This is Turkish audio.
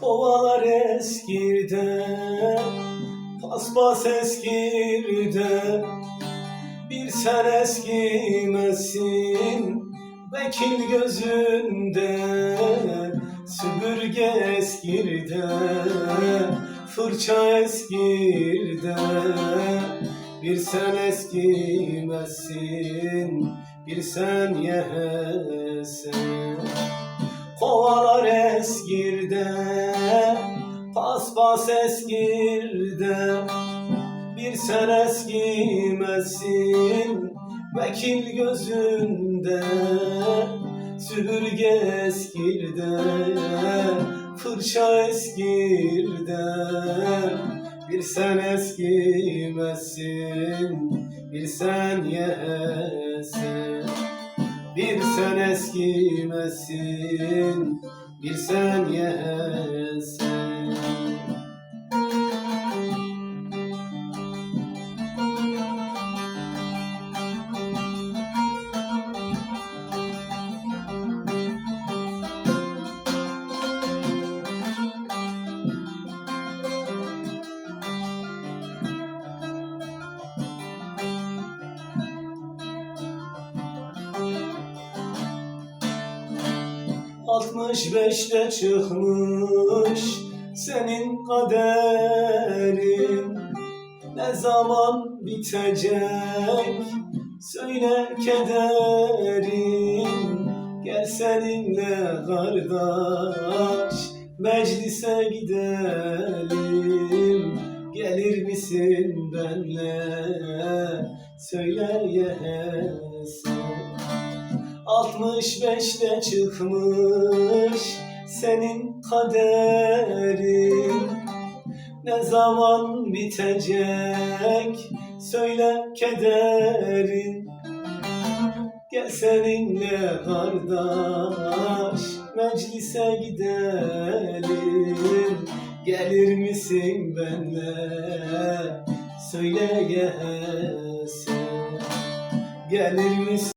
Kovalar eskirde Paspas eskirde Bir sen eskimezsin Vekil gözünde Süpürge eskirde Fırça eskirde. Bir sen eskimezsin Bir sen yehesin Paspas eskirde Bir sen eskimezsin Vekil gözünde Süpürge eskirde Fırça eskirde. Bir sen eskimezsin Bir sen yesin. Bir sen eskimesin, bir sen yesin. Altmış beşte çıkmış senin kaderin. Ne zaman bitecek? Söyle kederin. Gel seninle kardeş meclise gidelim. Gelir misin benle söyle yesin Altmış beşte çıkmış senin kaderin. Ne zaman bitecek söyle kederin. Gel seninle kardeş meclise gidelim. Gelir misin benle söyle yesin Gelir misin